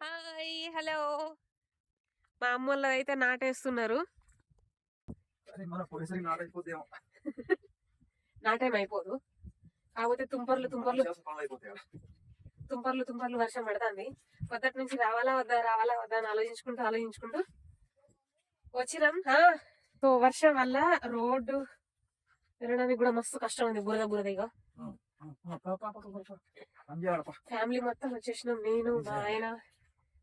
Hi hello. మా అమ్మ వాళ్ళు అయితే నాటేస్తున్నారు నాటేం అయిపోదు కాకపోతే తుంపర్లు తుంపర్లు. తుంపర్లు తుంపర్లు వర్షం పడుతుంది. పొద్దుటి నుంచి రావాలా వద్దా రావాలా వద్దా అని ఆలోచించుకుంటూ ఆలోచించుకుంటూ వచ్చినాం. సో వర్షం వల్ల రోడ్డు వెళ్ళడానికి కూడా మస్తు కష్టం ఉంది బురద బురద ఇక ఫ్యామిలీ మొత్తం వచ్చేసినాం. నేను మా ఆయన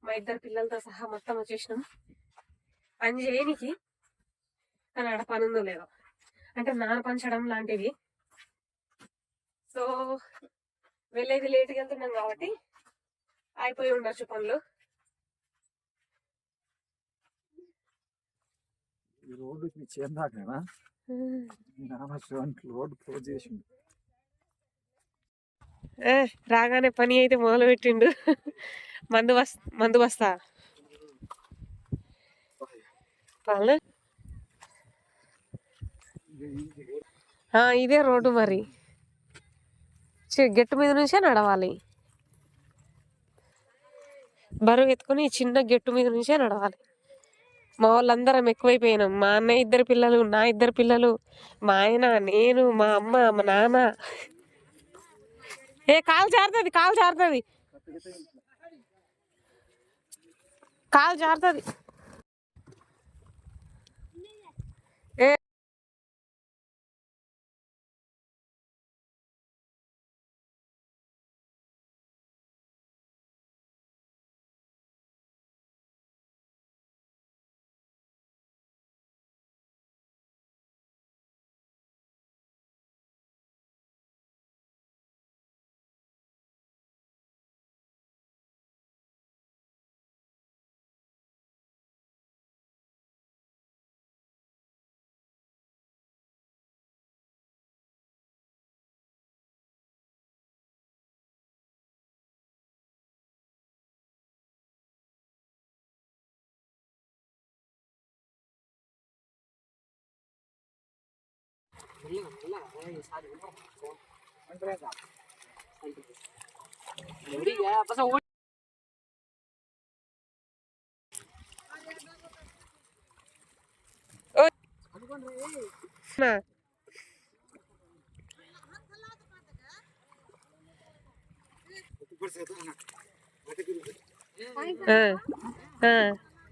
మా ఇద్దరు పిల్లలతో సహా మొత్తం వచ్చేసినాం. పని చేయనికి కానీ ఆడ పని ఉందో లేదో. అంటే నాన పంచడం లాంటివి. సో వెళ్ళేది లేట్గా వెళ్తున్నాం కాబట్టి అయిపోయి ఉండొచ్చు పనులు. ఈ రోడ్డు మీ చేందాకనా? నాన్న రోడ్డు క్లోజ్ చేసిండు. ఏ, రాగానే పని అయితే మొదలు పెట్టిండు మందు బస్ మందు బస్తా ఆ, ఇదే రోడ్డు మరి. గెట్టు మీద నుంచే నడవాలి. బరువు ఎత్తుకొని చిన్న గెట్టు మీద నుంచే నడవాలి. మా వాళ్ళందరం ఎక్కువైపోయినాం. మా అన్న ఇద్దరు పిల్లలు నా ఇద్దరు పిల్లలు మా ఆయన నేను మా అమ్మ మా నాన్న ఏ కాలు జారుతుంది కాలు జారుతుంది. కాలు జారుతుంది.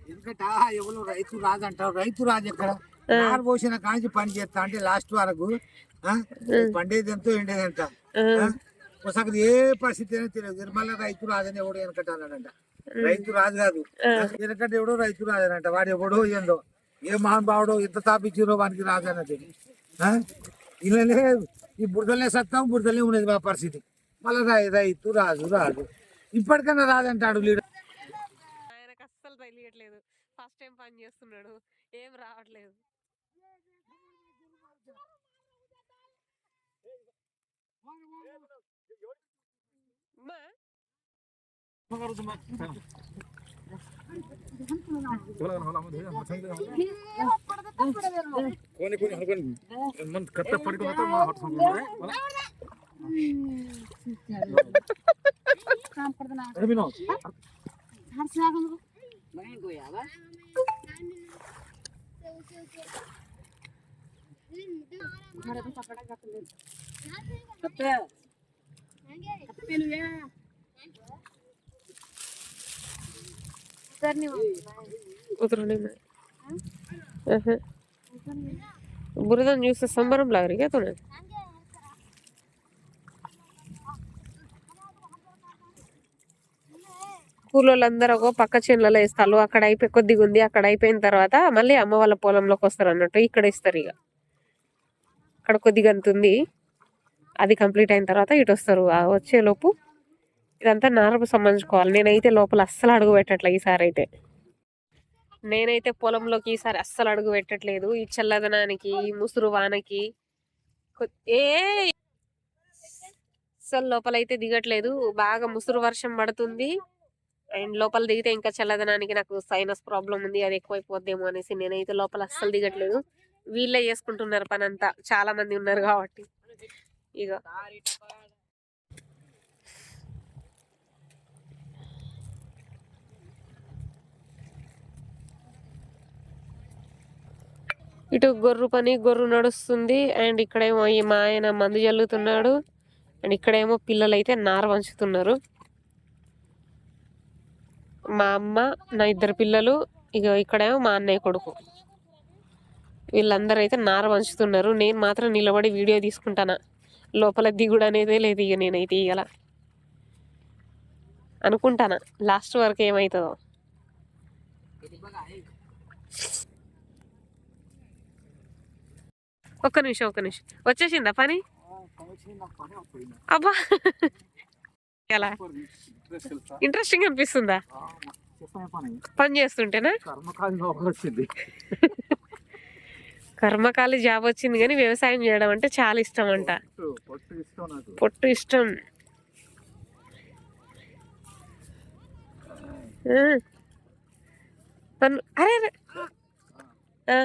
ఎందుకంటే ఆహా ఎవరు రైతు రాజు అంటారు రైతు రాజు ఎక్కడ నారు పోసిన కాంచి పని చేస్తా అంటే లాస్ట్ వరకు పండేది ఎంతో ఎండేది ఎంత. ఒకసారి ఏ పరిస్థితి అయినా తెలియదు. మళ్ళీ రైతు రాజని ఎవడు వెనకట్టానంట రైతు రాజు కాదు. వెనకట్ట ఎవడో రైతు రాజనంట వాడు ఎవడో ఏందో. ఏ మహానుభావుడో ఎంత తాపించారో వానికి రాజు అన్నది ఆ? ఇళ్ళనే ఈ బురదలే సత్తాం బురదలే ఉన్నది మా పరిస్థితి. మళ్ళీ రై రైతు రాజు రాజు ఇప్పటికన్నా రాజంటాడు లీడర్ ఆయనకు అస్సలు తెలియట్లేదు. ఫస్ట్ టైం పని చేస్తున్నాడు? ఏం రావట్లేదు. कोने कोने हलकन मन कत्ता पड़ी को तो मां हट सुन काम कर देना अरे बिनो हर से आ गया नहीं गोया बा బురదను చూస్తే సంబరం లాగరిగా తునే? కూలోళ్ళందరూ ఒక పక్క చేనులలో వేస్తారు. అక్కడ అయిపోయి కొద్దిగా ఉంది అక్కడ అయిపోయిన తర్వాత మళ్ళీ అమ్మ వాళ్ళ పొలంలోకి వస్తారు అన్నట్టు ఇక్కడ ఇస్తారు ఇక. అక్కడ కొద్దిగా అంత ఉంది. అది కంప్లీట్ అయిన తర్వాత ఇటు వస్తారు. వచ్చేలోపు ఇదంతా నారపు సంబంధించుకోవాలి నేనైతే లోపల అస్సలు అడుగు పెట్టట్లే ఈసారి అయితే. నేనైతే పొలంలోకి ఈసారి అస్సలు అడుగు పెట్టట్లేదు. ఈ చల్లదనానికి ఈ ముసురు వానకి ఏ అస్సలు లోపలైతే దిగట్లేదు. బాగా ముసురు వర్షం పడుతుంది. అండ్ లోపల దిగితే ఇంకా చల్లదనానికి నాకు సైనస్ ప్రాబ్లం ఉంది. అది ఎక్కువైపోద్దేమో అనేసి నేనైతే లోపల అస్సలు దిగట్లేదు. వీళ్ళే చేసుకుంటున్నారు పని అంతా చాలా మంది ఉన్నారు కాబట్టి. ఇక ఇటు గొర్రు పని గొర్రు నడుస్తుంది. అండ్ ఇక్కడేమో ఈ మా ఆయన మందు జల్లుతున్నాడు. అండ్ ఇక్కడేమో పిల్లలు అయితే నార వంచుతున్నారు. మా అమ్మ నా ఇద్దరు పిల్లలు ఇక ఇక్కడేమో మా అన్నయ్య కొడుకు. వీళ్ళందరూ అయితే నార వంచుతున్నారు. నేను మాత్రం నిలబడి వీడియో తీసుకుంటానా? లోపల దిగుడు అనేదే లేదు ఇక నేనైతే ఇగల అనుకుంటానా? లాస్ట్ వరకు ఏమవుతుందో ఒక్క నిమిషం ఒక్క నిమిషం. వచ్చేసిందా పని? అబ్బా! ఎలా? ఇంట్రెస్టింగ్ అనిపిస్తుందా? పని. చేస్తుంటేనా? కర్మకాలి జాబ్ వచ్చింది కానీ వ్యవసాయం చేయడం అంటే చాలా ఇష్టం అంట పొట్టు ఇష్టం ఆ. పన్ను- అరే అరే. ఆ.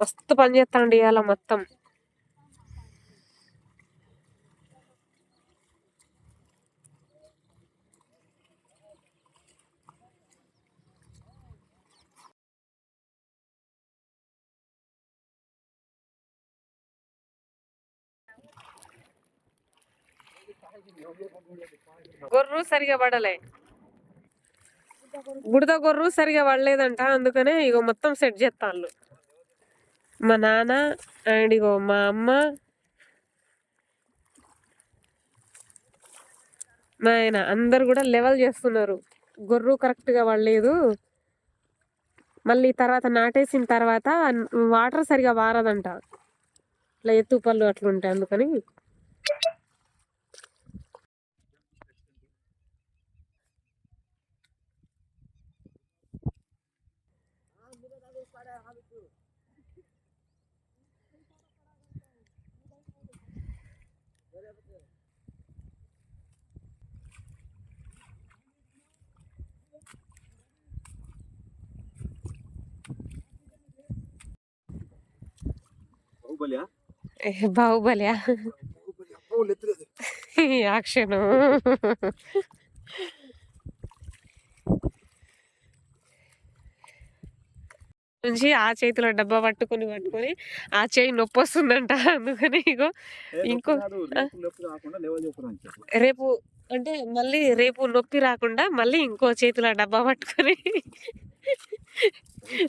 మస్తు పని చేస్తాండి ఇవాళ మొత్తం. గొర్రు సరిగా పడలే. బుడద గొర్రు సరిగా పడలేదంట అందుకనే ఇగో మొత్తం సెట్ చేస్తాను మా నాన్న అండ్ ఇగో మా అమ్మ మా ఆయన అందరు కూడా లెవెల్ చేస్తున్నారు. గొర్రు కరెక్ట్గా పడలేదు. మళ్ళీ తర్వాత నాటేసిన తర్వాత వాటర్ సరిగా వారదంట. ఇట్లా ఎత్తు పళ్ళు అట్లుంటాయి అందుకని. బాహుబలియా యాక్షన్ నుంచి ఆ చేతిలో డబ్బా పట్టుకొని పట్టుకొని ఆ చేయి నొప్పి వస్తుందంట అందుకని ఇగో ఇంకో. రేపు అంటే మళ్ళీ రేపు నొప్పి రాకుండా మళ్ళీ ఇంకో చేతిలో డబ్బా పట్టుకొని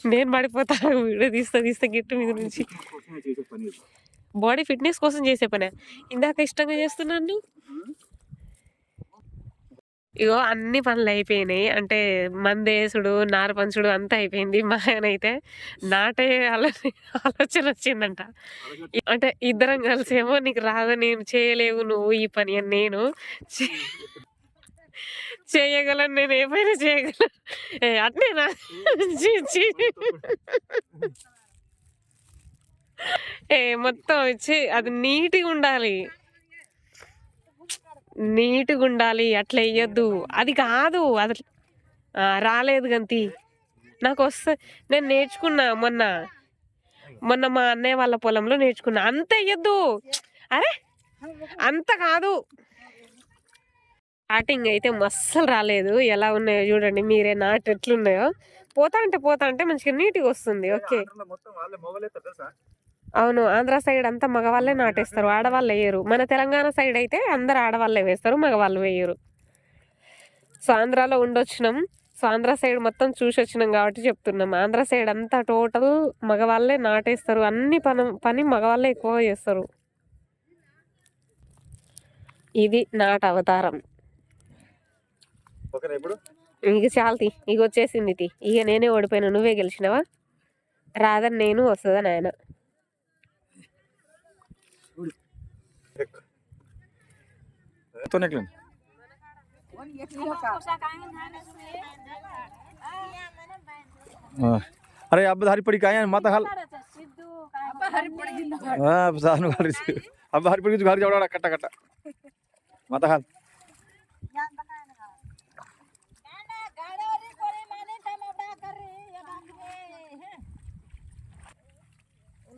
నేను పడిపోతా వీడియో తీస్తా తీస్తా గిట్టు మీద నుంచి. బాడీ ఫిట్నెస్ కోసం చేసే పనే. ఇందాక ఇష్టంగా చేస్తున్నాను ఇగో అన్ని పనులు అయిపోయినాయి. అంటే మందేసుడు నార పంచుడు అంతా అయిపోయింది. మా ఆయన అయితే నాటే ఆలో- ఆలోచన వచ్చిందంట. అంటే ఇద్దరం కలిసేమో నీకు రాదు నేను చేయలేవు నువ్వు ఈ పని అని నేను చేయగలను నేను ఏ పని చేయగలను అట్నేనా. ఏ మొత్తం వచ్చి అది నీట్గా ఉండాలి. నీట్గా ఉండాలి అట్లా వేయద్దు అది కాదు అది రాలేదు గంతి. నాకు వస్తే నేను నేర్చుకున్నా మొన్న. మొన్న మా అన్నయ్య వాళ్ళ పొలంలో నేర్చుకున్నా. అంత వేయద్దు అరే అంత కాదు. స్టార్టింగ్ అయితే మస్సలు రాలేదు. ఎలా ఉన్నాయో చూడండి. మీరే నాటు ఎట్లున్నాయో. పోతా అంటే పోతా అంటే మంచిగా నీట్గా వస్తుంది. ఓకే. అవును. ఆంధ్ర సైడ్ అంతా మగవాళ్ళే నాటేస్తారు. ఆడవాళ్ళు వేయరు. మన తెలంగాణ సైడ్ అయితే అందరు ఆడవాళ్ళే వేస్తారు. మగవాళ్ళు వేయరు. సో ఆంధ్రాలో ఉండొచ్చినాం. సో ఆంధ్ర సైడ్ మొత్తం చూసి వచ్చినాం కాబట్టి చెప్తున్నాం. ఆంధ్ర సైడ్ అంతా టోటల్ మగవాళ్ళే నాటేస్తారు. అన్ని పని పని మగవాళ్ళే ఎక్కువ చేస్తారు. ఇది నాట అవతారం. ఇక చాలతి ఇక వచ్చేసింది తి ఇక నేనే ఓడిపోయినా నువ్వే గెలిచినావా రాదని నేను వస్తుందని ఆయన तो निकले हाँ। अरे अब धारी पड़ी का है माता हाल हाँ सानु हाल अब धारी पड़ी तो घर जाओ कट्टा कट्टा माता हाल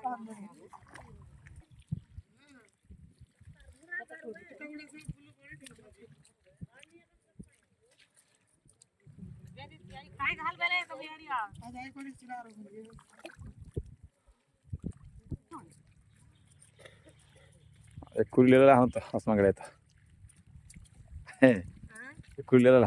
दे एक कुर्लेला होता असमाकडे येता एक कुर्लेला